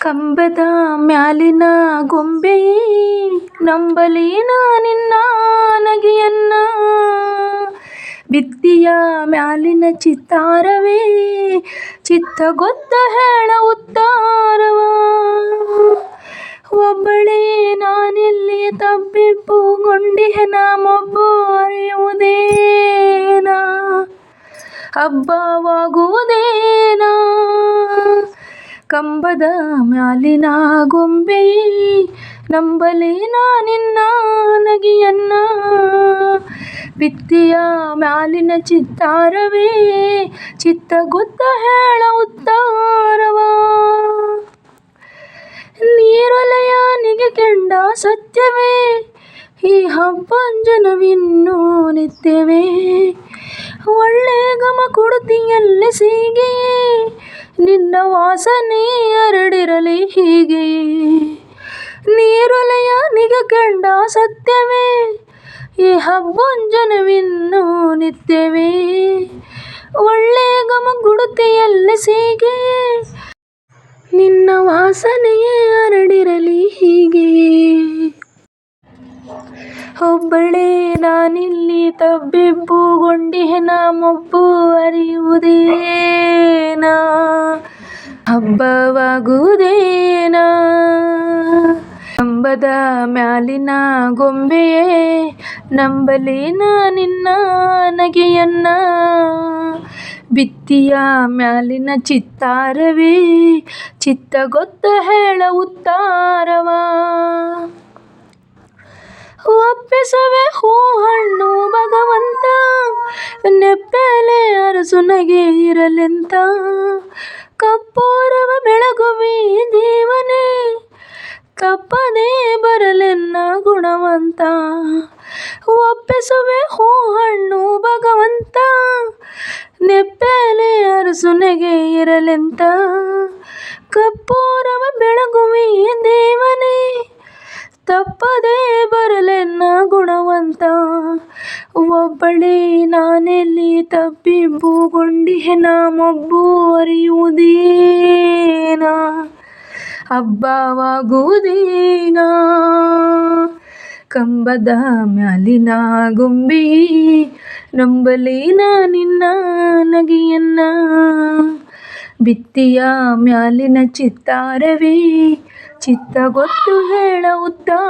ಕಂಬದ ಮ್ಯಾಲಿನ ಗೊಂಬೆಯೇ ನಂಬಲೇನ ನಿನ್ನ ನಗೆಯನ್ನ. ಬಿತ್ತಿಯ ಮ್ಯಾಲಿನ ಚಿತ್ತಾರವೇ, ಚಿತ್ತಗೊತ್ತ ಹೇಳ ಉತ್ತಾರವ. ಒಬ್ಬಳೇ ನಾನೆಲ್ಲಿ ತಬ್ಬಿಬ್ಬುಗೊಂಡಿಹೆನ ಮೊಬ್ಬು ಅರಿಯುವುದೇನ. ಹಬ್ಬವಾಗುವುದೇನ ಕಂಬದ ಮ್ಯಾಲಿನ ಗೊಂಬೆಯೇ ನಂಬಲೇನ ನಿನ್ನ ನಗಿಯನ್ನ. ಬಿತ್ತಿಯ ಮ್ಯಾಲಿನ ಚಿತ್ತಾರವೇ ಚಿತ್ತ ಗೊತ್ತ ಹೇಳ ಉತ್ತಾರವ. ನೀರೊಲೆಯ ನಿಗೆಕೆಂಡ ಸತ್ಯವೇ, ಈ ಹಬ್ಬಂಜನವಿನ್ನೂ ನಿತ್ಯವೇ. ಒಳ್ಳೆ ಘಮ ಕೊಡುತ್ತೀಯಲ್ಲಿ ಸೀಗೆಯೇ ನಿನ್ನ ವಾಸನೆ ಹರಡಿರಲಿ ಹೀಗೆಯೇ ನೀರೊಲೆಯ ಕಂಡ ಸತ್ಯವೇ, ಈ ಹಬ್ಬೊಂಜನವಿನ್ನು ನಿತ್ಯವೇ. ಒಳ್ಳೆಯ ಗಮ ಗುಡುತೆಯಲ್ಲಿ ಸೀಗೆಯೇ ನಿನ್ನ ವಾಸನೆಯೇ ಹರಡಿರಲಿ ಹೀಗೆಯೇ ಒಬ್ಬಳೇ ನಾನಿಲ್ಲಿ ತಬ್ಬಿಬ್ಬುಗೊಂಡಿಹೆನ ಮೊಬ್ಬು ಅರಿಯುವುದೇನ ಹಬ್ಬವಾಗುವುದೇನ? ಕಂಬದ ಮ್ಯಾಲಿನ ಗೊಂಬೆಯೇ ನಂಬಲೇನ ನಿನ್ನ ನಗೆಯನ್ನ. ಬಿತ್ತಿಯ ಮ್ಯಾಲಿನ ಚಿತ್ತಾರವೇ, ಚಿತ್ತಗೊತ್ತ ಹೇಳ ಉತ್ತಾರವ. ಒಪ್ಪಿಸವೆ ಹೂ ಹಣ್ಣು ಭಗವಂತ, ನೆಪ್ಪೆಲೆ ಅರಸು ನಗೆ ಇರಲೆಂತ. ಕಪ್ಪೂರವ ಬೆಳಗುವಿ ದೇವನೇ ಕಪ್ಪದೇ ಬರಲೆನ್ನ ಗುಣವಂತ. ಒಪ್ಪಿಸುವೆ ಹೂ ಹಣ್ಣು ಭಗವಂತ, ನೆಪ್ಪೆಲೆ ಅರಸು ನಗೆ ಇರಲೆಂತ. ಕಪ್ಪೂರವ ಬೆಳಗುವಿ ದೇವನೇ, ತಪ್ಪದೇ ಬರಲೆನ್ನ ಒಬ್ಬಳೇ ನಾನೆಲ್ಲಿ ತಬ್ಬಿಬ್ಬುಗೊಂಡಿಹೆನ ಮೊಬ್ಬು ಅರಿಯುವುದೇನ? ಹಬ್ಬವಾಗುವುದೇನ? ಕಂಬದ ಮ್ಯಾಲಿನ ಗುಂಬಿ ನಂಬಲೇನ ನಿನ್ನ ನಗೆಯನ್ನ? ಬಿತ್ತಿಯ ಮ್ಯಾಲಿನ ಚಿತ್ತಾರವೇ ಚಿತ್ತಗೊತ್ತು ಹೇಳ ಉತ್ತಾರವ